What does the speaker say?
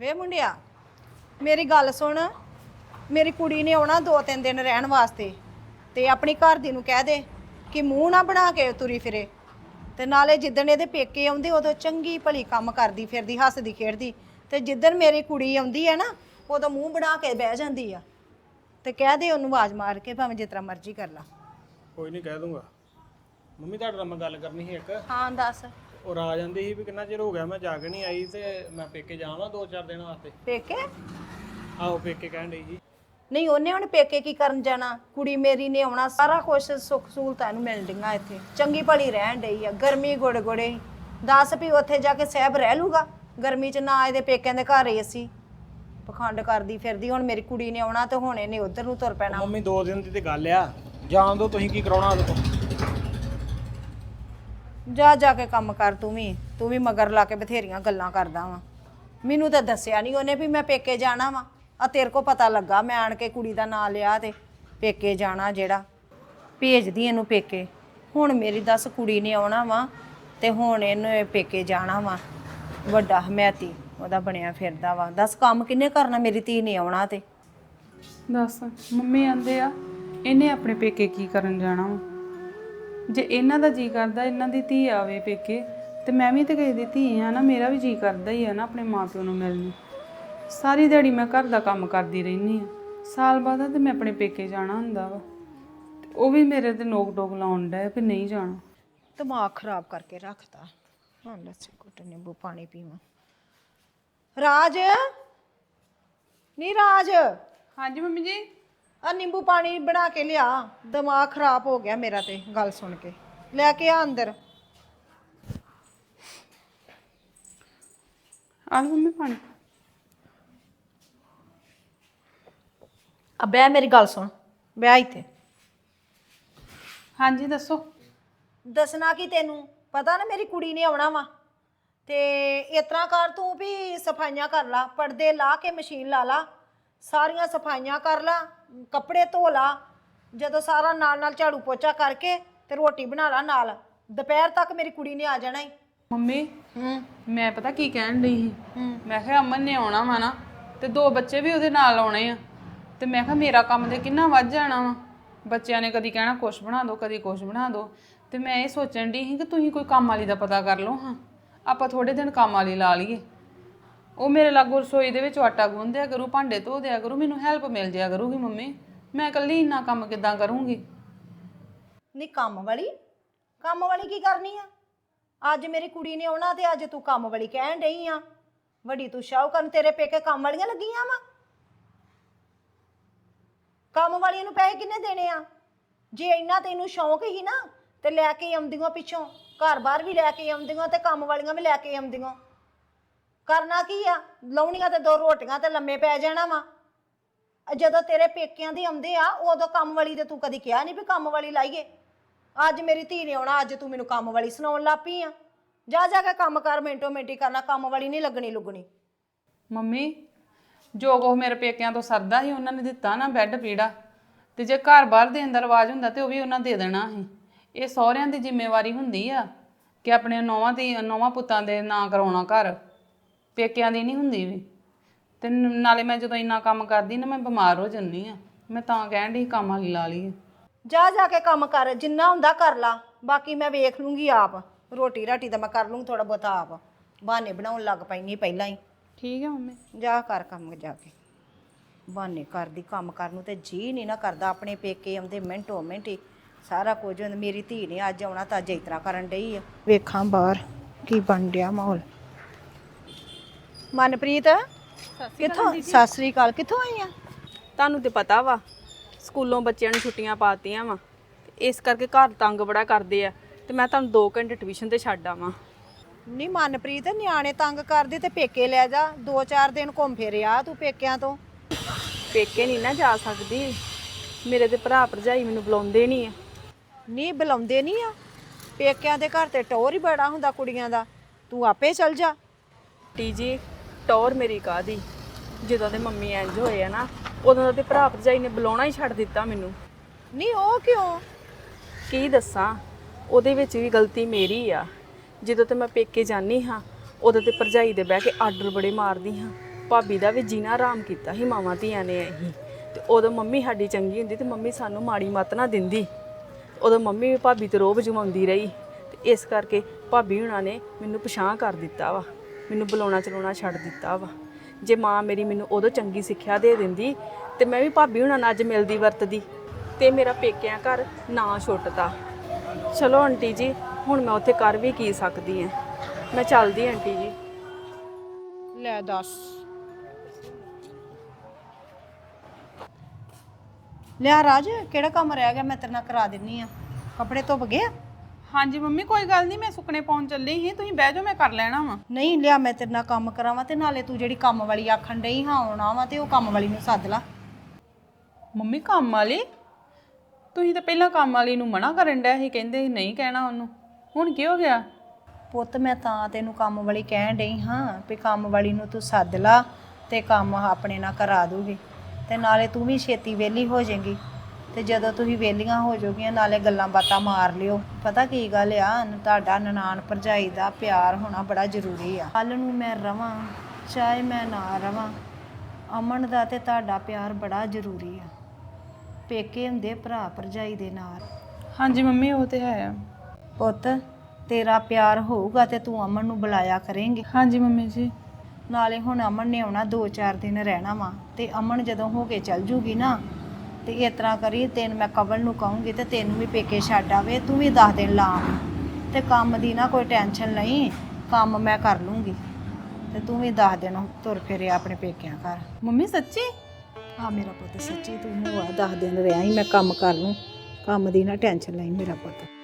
ਵੇ ਮੁੰਡਿਆ ਮੇਰੀ ਗੱਲ ਸੁਣ। ਮੇਰੀ ਕੁੜੀ ਨੇ ਆਉਣਾ ਦੋ ਤਿੰਨ ਦਿਨ ਰਹਿਣ ਵਾਸਤੇ ਤੇ ਆਪਣੀ ਘਰ ਦੀ ਨੂੰ ਕਹਿ ਦੇ ਕਿ ਮੂੰਹ ਨਾ ਬਣਾ ਕੇ ਤੁਰੀ ਫਿਰੇ। ਤੇ ਨਾਲੇ ਜਿੱਦਣ ਇਹਦੇ ਪੇਕੇ ਆਉਂਦੇ ਉਦੋਂ ਚੰਗੀ ਭਲੀ ਕੰਮ ਕਰਦੀ ਫਿਰਦੀ ਹੱਸਦੀ ਖੇਡਦੀ। ਤੇ ਜਿੱਦਣ ਮੇਰੀ ਕੁੜੀ ਆਉਂਦੀ ਹੈ ਨਾ ਉਦੋਂ ਮੂੰਹ ਬਣਾ ਕੇ ਬਹਿ ਜਾਂਦੀ ਆ। ਤੇ ਕਹਿ ਦੇ ਉਹਨੂੰ ਆਵਾਜ਼ ਮਾਰ ਕੇ ਭਾਵੇਂ ਜਿਸ ਤਰ੍ਹਾਂ ਮਰਜ਼ੀ ਕਰ ਲਾ। ਕੋਈ ਨਹੀਂ ਕਹਿ ਦੂੰਗਾ। ਮੰਮੀ ਤੁਹਾਡੇ ਨਾਲ ਮੈਂ ਗੱਲ ਕਰਨੀ ਸੀ ਇੱਕ। ਹਾਂ ਦੱਸ। ਉਹ ਆ ਜਾਂਦੀ ਸੀ ਵੀ ਕਿੰਨਾ ਚਿਰ ਹੋ ਗਿਆ ਮੈਂ ਜਾ ਕੇ ਨਹੀਂ ਆਈ ਤੇ ਮੈਂ ਪੇਕੇ ਜਾਵਾਂ ਦੋ ਚਾਰ ਦਿਨ ਵਾਸਤੇ। ਪੇਕੇ? ਆਹੋ ਪੇਕੇ ਕਹਿਣ ਡਈ ਸੀ। ਨਹੀਂ ਉਹਨੇ ਹੁਣ ਪੇਕੇ ਕੀ ਕਰਨ ਜਾਣਾ? ਕੁੜੀ ਮੇਰੀ ਨੇ ਆਉਣਾ ਸਾਰਾ ਕੁਝ ਸੁੱਖ ਸਹੂਲਤਾਂ ਨੂੰ ਮਿਲ ਡੀਆਂ ਇੱਥੇ। ਚੰਗੀ ਭਲੀ ਰਹਿਣ ਡਈ ਆ ਗਰਮੀ ਗੁੜ ਗੁੜੇ ਦੱਸ ਵੀ ਉੱਥੇ ਜਾ ਕੇ ਸਹਿਬ ਰਹਿ ਲੂਗਾ? ਗਰਮੀ ਚ ਨਾ ਇਹਦੇ ਪੇਕਿਆਂ ਦੇ ਘਰ ਏਸੀ। ਪਖੰਡ ਕਰਦੀ ਫਿਰਦੀ ਹੁਣ ਮੇਰੀ ਕੁੜੀ ਨੇ ਆਉਣਾ ਤੇ ਹੁਣ ਇਹਨੇ ਉਧਰ ਨੂੰ ਤੁਰ ਪੈਣਾ। ਮੰਮੀ ਦੋ ਦਿਨ ਦੀ ਤੇ ਗੱਲ ਆ। ਜਾਣ ਦੋ ਤੁਸੀਂ ਕੀ ਕਰਾਉਣਾ ਉਹਦੇ ਤੋਂ ਜਾ ਜਾ ਕੇ ਕੰਮ ਕਰ ਤੂੰ ਵੀ ਤੂੰ ਵੀ ਮਗਰ ਲਾ ਕੇ ਬਥੇਰੀਆਂ ਗੱਲਾਂ ਕਰਦਾ ਵਾਂ। ਮੈਨੂੰ ਤਾਂ ਦੱਸਿਆ ਨਹੀਂ ਉਹਨੇ ਵੀ ਮੈਂ ਪੇਕੇ ਜਾਣਾ ਵਾਂ। ਆ ਤੇਰੇ ਕੋ ਪਤਾ ਲੱਗਾ, ਮੈਂ ਆਣ ਕੇ ਕੁੜੀ ਦਾ ਨਾਂ ਲਿਆ ਤੇ ਪੇਕੇ ਜਾਣਾ ਜਿਹੜਾ। ਭੇਜਦੀ ਇਹਨੂੰ ਪੇਕੇ। ਹੁਣ ਮੇਰੀ ਦੱਸ ਕੁੜੀ ਨੇ ਆਉਣਾ ਵਾ ਤੇ ਹੁਣ ਇਹਨੇ ਪੇਕੇ ਜਾਣਾ ਵਾ। ਵੱਡਾ ਹਮੈਤੀ, ਉਹਦਾ ਬਣਿਆ ਫਿਰਦਾ ਵਾ। ਦੱਸ ਕੰਮ ਕਿੰਨੇ ਕਰਨਾ ਮੇਰੀ ਧੀ ਨੇ ਆਉਣਾ ਤੇ? ਦੱਸ, ਮੰਮੀ ਆਂਦੇ ਆ, ਇਹਨੇ ਆਪਣੇ ਪੇਕੇ ਕੀ ਕਰਨ ਜਾਣਾ ਵਾ? ਜੇ ਇਹਨਾਂ ਦਾ ਜੀ ਕਰਦਾ ਇਹਨਾਂ ਦੀ ਧੀ ਆਵੇ ਪੇਕੇ ਤੇ ਮੈਂ ਵੀ ਤੇ ਕਿਸੇ ਦੀ ਧੀ ਆ ਨਾ ਮੇਰਾ ਵੀ ਜੀ ਕਰਦਾ ਹੀ ਆ ਨਾ ਆਪਣੇ ਮਾਪਿਓ ਨੂੰ ਮਿਲਣ। ਨੂੰ ਸਾਰੀ ਦਿਹਾੜੀ ਮੈਂ ਘਰ ਦਾ ਕੰਮ ਕਰਦੀ ਰਹਿੰਦੀ ਆ। ਸਾਲ ਬਾਅਦ ਤੇ ਮੈਂ ਆਪਣੇ ਪੇਕੇ ਜਾਣਾ ਹੁੰਦਾ ਵਾ। ਤੇ ਉਹ ਵੀ ਮੇਰੇ ਤੇ ਨੋਕ ਟੋਕ ਲਾਉਣ ਡਿਆ ਵੀ ਨਹੀਂ ਜਾਣਾ। ਦਿਮਾਗ ਖਰਾਬ ਕਰਕੇ ਰੱਖਤਾ। ਹਾਂ ਲੱਸੀ ਘੁੱਟ ਨਿੰਬੂ ਪਾਣੀ ਪੀਵਾਂ। ਰਾਜ? ਨੀ ਰਾਜ? ਹਾਂਜੀ ਮੰਮੀ ਜੀ? ਆ ਨਿੰਬੂ ਪਾਣੀ ਬਣਾ ਕੇ ਲਿਆ। ਦਿਮਾਗ ਖਰਾਬ ਹੋ ਗਿਆ ਮੇਰਾ ਤੇ ਗੱਲ ਸੁਣ ਕੇ। ਲੈ ਕੇ ਆ ਅੰਦਰ। ਆ ਲਓ ਮੰਮੀ ਪਾਣੀ। ਆ ਮੇਰੀ ਗੱਲ ਸੁਣ ਬੈ ਇੱਥੇ। ਹਾਂਜੀ ਦੱਸੋ। ਦੱਸਣਾ ਕੀ ਤੈਨੂੰ? ਪਤਾ ਨਾ ਮੇਰੀ ਕੁੜੀ ਨੇ ਆਉਣਾ ਵਾ। ਤੇ ਇਸ ਤਰ੍ਹਾਂ ਕਰ ਤੂੰ ਵੀ ਸਫਾਈਆਂ ਕਰ ਲਾ ਪਰਦੇ ਲਾ ਕੇ ਮਸ਼ੀਨ ਲਾ ਲਾ। ਸਾਰੀਆਂ ਸਫਾਈਆਂ ਕਰ ਲਾ ਕੱਪੜੇ ਧੋ ਲਾ ਜਦੋਂ ਸਾਰਾ ਨਾਲ ਨਾਲ ਝਾੜੂ ਪੋਚਾ ਕਰਕੇ ਤੇ ਰੋਟੀ ਬਣਾ ਲਾ ਨਾਲ। ਦੁਪਹਿਰ ਤੱਕ ਮੇਰੀ ਕੁੜੀ ਨੇ ਆ ਜਾਣਾ ਹੀ ਮੰਮੀ ਹੂੰ। ਮੈਂ ਪਤਾ ਕੀ ਕਹਿਣ ਲਈ ਸੀ? ਹੂੰ। ਮੈਂ ਕਿਹਾ ਅਮਨ ਨੇ ਆਉਣਾ ਵਾ ਨਾ ਤੇ ਦੋ ਬੱਚੇ ਵੀ ਉਹਦੇ ਨਾਲ ਆਉਣੇ ਆ। ਤੇ ਮੈਂ ਕਿਹਾ ਮੇਰਾ ਕੰਮ ਤੇ ਕਿੰਨਾ ਵੱਧ ਜਾਣਾ ਵਾ। ਬੱਚਿਆਂ ਨੇ ਕਦੀ ਕਹਿਣਾ ਕੁਛ ਬਣਾ ਦਿਓ ਕਦੀ ਕੁਛ ਬਣਾ ਦਿਓ ਤੇ ਮੈਂ ਇਹ ਸੋਚਣ ਦੀ ਸੀ ਕਿ ਤੁਸੀਂ ਕੋਈ ਕੰਮ ਵਾਲੀ ਦਾ ਪਤਾ ਕਰ ਲਓ ਹਾਂ। ਆਪਾਂ ਥੋੜੇ ਦਿਨ ਕੰਮ ਵਾਲੀ ਲਾ ਲਈਏ। ਉਹ ਮੇਰੇ ਲਾਗੋਂ ਰਸੋਈ ਦੇ ਵਿੱਚ ਆਟਾ ਗੁੰਨਦਿਆ ਕਰੂ, ਭਾਂਡੇ ਧੋ ਦਿਆ ਕਰੂ, ਮੈਨੂੰ ਹੈਲਪ ਮਿਲ ਜਾਇਆ ਕਰੂਗੀ ਮੰਮੀ। ਮੈਂ ਇਕੱਲੀ ਇੰਨਾ ਕੰਮ ਕਿੱਦਾਂ ਕਰੂੰਗੀ? ਨਹੀਂ ਕੰਮ ਵਾਲੀ? ਕੰਮ ਵਾਲੀ ਕੀ ਕਰਨੀ ਆ? ਅੱਜ ਮੇਰੀ ਕੁੜੀ ਨੇ ਆਉਣਾ ਤੇ ਅੱਜ ਤੂੰ ਕੰਮ ਵਾਲੀ ਕਹਿਣ ਡਈ ਆ। ਵੱਡੀ ਤੂੰ ਸ਼ਾਹੂਕਰਨ ਤੇਰੇ ਪੇਕੇ ਕੰਮ ਵਾਲੀਆਂ ਲੱਗੀਆਂ ਵਾ? ਕੰਮ ਵਾਲੀਆਂ ਨੂੰ ਪੈਸੇ ਕਿੰਨੇ ਦੇਣੇ ਆ? ਜੇ ਇੰਨਾ ਤੈਨੂੰ ਸ਼ੌਂਕ ਹੀ ਨਾ, ਤੇ ਲੈ ਕੇ ਆਉਂਦੀਆਂ ਪਿੱਛੋਂ। ਘਰ-ਬਾਰ ਵੀ ਲੈ ਕੇ ਆਉਂਦੀਆਂ ਤੇ ਕੰਮ ਵਾਲੀਆਂ ਵੀ ਲੈ ਕੇ ਆਉਂਦੀਆਂ। ਕਰਨਾ ਕੀ ਆ? ਲਾਉਣੀਆਂ ਤੇ ਦੋ ਰੋਟੀਆਂ ਤੇ ਲੰਮੇ ਪੈ ਜਾਣਾ ਵਾ। ਜਦੋਂ ਤੇਰੇ ਪੇਕਿਆਂ ਦੀ ਆਉਂਦੇ ਆ ਉਦੋਂ ਕੰਮ ਵਾਲੀ ਤੇ ਤੂੰ ਕਦੀ ਕਿਹਾ ਨਹੀਂ ਵੀ ਕੰਮ ਵਾਲੀ ਲਾਈਏ। ਅੱਜ ਮੇਰੀ ਧੀ ਨੇ ਆਉਣਾ, ਅੱਜ ਤੂੰ ਮੈਨੂੰ ਕੰਮ ਵਾਲੀ ਸੁਣਾਉਣ ਲੱਪੀ ਆ। ਜਾ ਜਾ ਕੇ ਕੰਮ ਕਰ, ਮਿੰਟੋ ਮਿੰਟੀ ਕਰਨਾ, ਕੰਮ ਵਾਲੀ ਨਹੀਂ ਲੱਗਣੀ ਲੁੱਗਣੀ। ਮੰਮੀ, ਜੋ ਕੋ ਮੇਰੇ ਪੇਕਿਆਂ ਤੋਂ ਸਰਦਾ ਸੀ, ਉਹਨਾਂ ਨੇ ਦਿੱਤਾ ਨਾ ਬੈੱਡ ਪੀੜਾ। ਤੇ ਜੇ ਘਰ ਬਾਹਰ ਦੇ ਅੰਦਰ ਆਵਾਜ਼ ਹੁੰਦਾ, ਤੇ ਉਹ ਵੀ ਉਹਨਾਂ ਦੇ ਦੇਣਾ ਸੀ। ਇਹ ਸਹੁਰਿਆਂ ਦੀ ਜ਼ਿੰਮੇਵਾਰੀ ਹੁੰਦੀ ਆ ਕਿ ਆਪਣੇ ਨੌਵਾਂ ਦੀ ਨੌਵਾਂ ਪੁੱਤਾਂ ਦੇ ਨਾਂ ਕਰਾਉਣਾ ਘਰ। ਪੇਕਿਆਂ ਦੀ ਨਹੀਂ ਹੁੰਦੀ ਵੀ। ਤੇ ਨ- ਨਾਲੇ ਮੈਂ ਜਦੋਂ ਇੰਨਾ ਕੰਮ ਕਰਦੀ ਨਾ ਮੈਂ ਬਿਮਾਰ ਹੋ ਜੰਨੀ ਆ। ਮੈਂ ਤਾਂ ਕਹਿਣ ਦੀ ਕੰਮ ਵਾਲੀ ਲਾ ਲਈ ਜਾ ਜਾ ਕੇ ਕੰਮ ਕਰ ਜਿੰਨਾ ਹੁੰਦਾ ਕਰ ਲਾ। ਬਾਕੀ ਮੈਂ ਵੇਖ ਲੂੰਗੀ ਆਪ। ਰੋਟੀ ਰਾਟੀ ਤਾਂ ਮੈਂ ਕਰ ਲੂੰਗੀ ਥੋੜਾ ਬਹੁਤਾ ਆਪ। ਬਹਾਨੇ ਬਣਾਉਣ ਲੱਗ ਪੈਣੀ ਪਹਿਲਾਂ ਹੀ। ਠੀਕ ਹੈ ਮੰਮੀ। ਜਾ ਕਰ ਕੰਮ ਜਾ ਕੇ। ਬਹਾਨੇ ਕਰਦੀ ਕੰਮ ਕਰਨ ਨੂੰ ਤੇ ਜੀ ਨਹੀਂ ਨਾ ਕਰਦਾ। ਆਪਣੇ ਪੇਕੇ ਆਉਂਦੇ ਮਿੰਟੋ ਮਿੰਟੀ ਸਾਰਾ ਕੁਝ ਹੁੰਦਾ। ਮੇਰੀ ਧੀ ਨੇ ਅੱਜ ਆਉਣਾ ਤਾਂ ਅੱਜ ਇਸ ਤਰ੍ਹਾਂ ਕਰਨ ਡਈ ਆ। ਵੇਖਾਂ ਬਾਹਰ ਕੀ ਬਣ ਡਿਆ ਮਾਹੌਲ। ਮਨਪ੍ਰੀਤ ਕਿੱਥੋਂ? ਸਤਿ ਸ੍ਰੀ ਅਕਾਲ ਕਿੱਥੋਂ ਆਈ ਆ? ਤੁਹਾਨੂੰ ਤੇ ਪਤਾ ਵਾ ਸਕੂਲੋਂ ਬੱਚਿਆਂ ਨੂੰ ਛੁੱਟੀਆਂ ਪਾਤੀਆਂ ਵਾ। ਇਸ ਕਰਕੇ ਘਰ ਤੰਗ ਬੜਾ ਕਰਦੇ ਆ ਤੇ ਮੈਂ ਤੁਹਾਨੂੰ 2 ਘੰਟੇ ਟਿਊਸ਼ਨ ਤੇ ਛੱਡ ਆਵਾਂ। ਨਹੀਂ ਮਨਪ੍ਰੀਤ ਨਿਆਣੇ ਤੰਗ ਕਰਦੇ ਤੇ ਪੇਕੇ ਲੈ ਜਾ। ਦੋ ਚਾਰ ਦਿਨ ਘੁੰਮ ਫਿਰ ਆ ਤੂੰ ਪੇਕਿਆਂ ਤੋਂ। ਪੇਕੇ ਨਹੀਂ ਨਾ ਜਾ ਸਕਦੀ। ਮੇਰੇ ਤੇ ਭਰਾ ਭਰਜਾਈ ਮੈਨੂੰ ਬੁਲਾਉਂਦੇ ਨਹੀਂ ਆ। ਨਹੀਂ ਬੁਲਾਉਂਦੇ ਨਹੀਂ ਆ। ਪੇਕਿਆਂ ਦੇ ਘਰ ਤੇ ਟੋਰ ਹੀ ਬੜਾ ਹੁੰਦਾ ਕੁੜੀਆਂ ਦਾ। ਤੂੰ ਆਪੇ ਚਲ ਜਾ। ਟੀਜੀ ਟੌਰ ਮੇਰੀ ਕਾਦੀ ਜਦੋਂ ਦੇ ਮੰਮੀ ਇੰਜ ਹੋਏ ਆ ਨਾ ਉਦੋਂ ਦਾ ਤੇ ਭਰਾ ਭਰਜਾਈ ਨੇ ਬੁਲਾਉਣਾ ਹੀ ਛੱਡ ਦਿੱਤਾ ਮੈਨੂੰ। ਨਹੀਂ ਉਹ ਕਿਉਂ? ਕੀ ਦੱਸਾਂ? ਉਹਦੇ ਵਿੱਚ ਵੀ ਗਲਤੀ ਮੇਰੀ ਆ। ਜਦੋਂ ਤੇ ਮੈਂ ਪੇਕੇ ਜਾਨੀ ਹਾਂ ਉਦੋਂ ਤੇ ਭਰਜਾਈ ਦੇ ਬਹਿ ਕੇ ਆਰਡਰ ਬੜੇ ਮਾਰਦੀ ਹਾਂ। ਭਾਬੀ ਦਾ ਵੀ ਜੀਣਾ ਆਰਾਮ ਕੀਤਾ ਸੀ ਮਾਵਾਂ ਧੀਆਂ ਨੇ ਅਸੀਂ ਤੇ ਉਦੋਂ ਮੰਮੀ ਸਾਡੀ ਚੰਗੀ ਹੁੰਦੀ ਤੇ ਮੰਮੀ ਸਾਨੂੰ ਮਾੜੀ ਮੱਤ ਨਾ ਦਿੰਦੀ। ਉਦੋਂ ਮੰਮੀ ਵੀ ਭਾਬੀ ਤੇ ਰੋਬ ਜਮਾਉਂਦੀ ਰਹੀ। ਤੇ ਇਸ ਕਰਕੇ ਭਾਬੀ ਹੁਣਾਂ ਨੇ ਮੈਨੂੰ ਪਛਾਣ ਕਰ ਦਿੱਤਾ ਵਾ। ਮੈਨੂੰ ਬੁਲਾਉਣਾ ਚਲਾਉਣਾ ਛੱਡ ਦਿੱਤਾ ਵਾ। ਜੇ ਮਾਂ ਮੇਰੀ ਮੈਨੂੰ ਉਦੋਂ ਚੰਗੀ ਸਿੱਖਿਆ ਦੇ ਦਿੰਦੀ, ਤੇ ਮੈਂ ਵੀ ਭਾਬੀ ਹੁਣਾਂ ਨਾਲ ਅੱਜ ਮਿਲਦੀ ਵਰਤਦੀ, ਤੇ ਮੇਰਾ ਪੇਕਿਆਂ ਘਰ ਨਾ ਛੁੱਟਦਾ। ਚਲੋ ਆਂਟੀ ਜੀ, ਹੁਣ ਮੈਂ ਉੱਥੇ ਕਰ ਵੀ ਕੀ ਸਕਦੀ ਆ। ਮੈਂ ਚੱਲਦੀ ਆਂਟੀ ਜੀ। ਲੈ ਦੱਸ। ਲਿਆ ਰਾਜ, ਕਿਹੜਾ ਕੰਮ ਰਹਿ ਗਿਆ? ਮੈਂ ਤੇਰੇ ਨਾਲ ਕਰਾ ਦਿੰਨੀ ਆ। ਕੱਪੜੇ ਧੁੱਪ ਗਏ ਆ? ਹਾਂਜੀ ਮੰਮੀ ਕੋਈ ਗੱਲ ਨਹੀਂ ਮੈਂ ਸੁੱਕਣੇ ਪਾਉਣ ਚੱਲੀ ਸੀ। ਤੁਸੀਂ ਬਹਿ ਜਾਓ ਮੈਂ ਕਰ ਲੈਣਾ ਵਾ। ਨਹੀਂ ਲਿਆ ਮੈਂ ਤੇਰੇ ਨਾਲ ਕੰਮ ਕਰਾਵਾਂ ਤੇ ਨਾਲੇ ਤੂੰ ਜਿਹੜੀ ਕੰਮ ਵਾਲੀ ਆਖਣ ਡਈ ਹਾਂ ਆਉਣਾ ਵਾ ਤੇ ਉਹ ਕੰਮ ਵਾਲੀ ਨੂੰ ਸੱਦ ਲਾ। ਮੰਮੀ ਕੰਮ ਵਾਲੀ? ਤੁਸੀਂ ਤਾਂ ਪਹਿਲਾਂ ਕੰਮ ਵਾਲੀ ਨੂੰ ਮਨਾ ਕਰਨ ਡਿਆ ਸੀ ਕਹਿੰਦੇ ਨਹੀਂ ਕਹਿਣਾ ਉਹਨੂੰ। ਹੁਣ ਕੀ ਹੋ ਗਿਆ? ਪੁੱਤ ਮੈਂ ਤਾਂ ਤੈਨੂੰ ਕੰਮ ਵਾਲੀ ਕਹਿਣ ਡਈ ਹਾਂ ਵੀ ਕੰਮ ਵਾਲੀ ਨੂੰ ਤੂੰ ਸੱਦ ਲਾ ਤੇ ਕੰਮ ਆਪਣੇ ਨਾਲ ਕਰਾ ਦੂਗੀ ਤੇ ਨਾਲੇ ਤੂੰ ਵੀ ਛੇਤੀ ਵਿਹਲੀ ਹੋ ਜਾਏਗੀ। ਤੇ ਜਦੋਂ ਤੁਸੀਂ ਵਿਹਲੀਆਂ ਹੋ ਜਾਓਗੀਆਂ ਨਾਲੇ ਗੱਲਾਂ ਬਾਤਾਂ ਮਾਰ ਲਿਓ। ਪਤਾ ਕੀ ਗੱਲ ਆ ਤੁਹਾਡਾ ਨਨਾਣ ਭਰਜਾਈ ਦਾ ਪਿਆਰ ਹੋਣਾ ਬੜਾ ਜ਼ਰੂਰੀ ਆ। ਕੱਲ ਨੂੰ ਮੈਂ ਰਵਾਂ ਚਾਹੇ ਮੈਂ ਨਾ ਰਵਾਂ ਅਮਨ ਦਾ ਤੇ ਤੁਹਾਡਾ ਪਿਆਰ ਬੜਾ ਜ਼ਰੂਰੀ ਆ। ਪੇਕੇ ਹੁੰਦੇ ਭਰਾ ਭਰਜਾਈ ਦੇ ਨਾਲ। ਹਾਂਜੀ ਮੰਮੀ ਉਹ ਤੇ ਹੈ। ਪੁੱਤ ਤੇਰਾ ਪਿਆਰ ਹੋਊਗਾ ਤੇ ਤੂੰ ਅਮਨ ਨੂੰ ਬੁਲਾਇਆ ਕਰੇਂਗੀ। ਹਾਂਜੀ ਮੰਮੀ ਜੀ। ਨਾਲੇ ਹੁਣ ਅਮਨ ਨੇ ਆਉਣਾ 2-4 ਦਿਨ ਰਹਿਣਾ ਵਾ ਤੇ ਅਮਨ ਜਦੋਂ ਹੋ ਕੇ ਚੱਲ ਜੂਗੀ ਨਾ ਤੇ ਇਸ ਤਰ੍ਹਾਂ ਕਰੀ ਤੈਨੂੰ ਮੈਂ ਕਵਲ ਨੂੰ ਕਹੂੰਗੀ ਤੇ ਤੈਨੂੰ ਵੀ ਪੇਕੇ ਛੱਡ ਆਵੇ ਤੂੰ ਵੀ 10 ਦਿਨ ਲਾ ਆਵੀਂ। ਤੇ ਕੰਮ ਦੀ ਨਾ ਕੋਈ ਟੈਨਸ਼ਨ ਨਹੀਂ ਕੰਮ ਮੈਂ ਕਰ ਲੂੰਗੀ। ਤੇ ਤੂੰ ਵੀ 10 ਦਿਨ ਤੁਰ ਫਿਰਿਆ ਆਪਣੇ ਪੇਕਿਆਂ ਘਰ। ਮੰਮੀ ਸੱਚੀ? ਆ ਮੇਰਾ ਪੁੱਤ ਸੱਚੀ ਤੂੰ ਹੋ ਆ 10 ਦਿਨ ਰਿਹਾ ਹੀ ਮੈਂ ਕੰਮ ਕਰ ਲੂੰ। ਕੰਮ ਦੀ ਨਾ ਟੈਨਸ਼ਨ ਲਈ ਮੇਰਾ ਪੁੱਤ।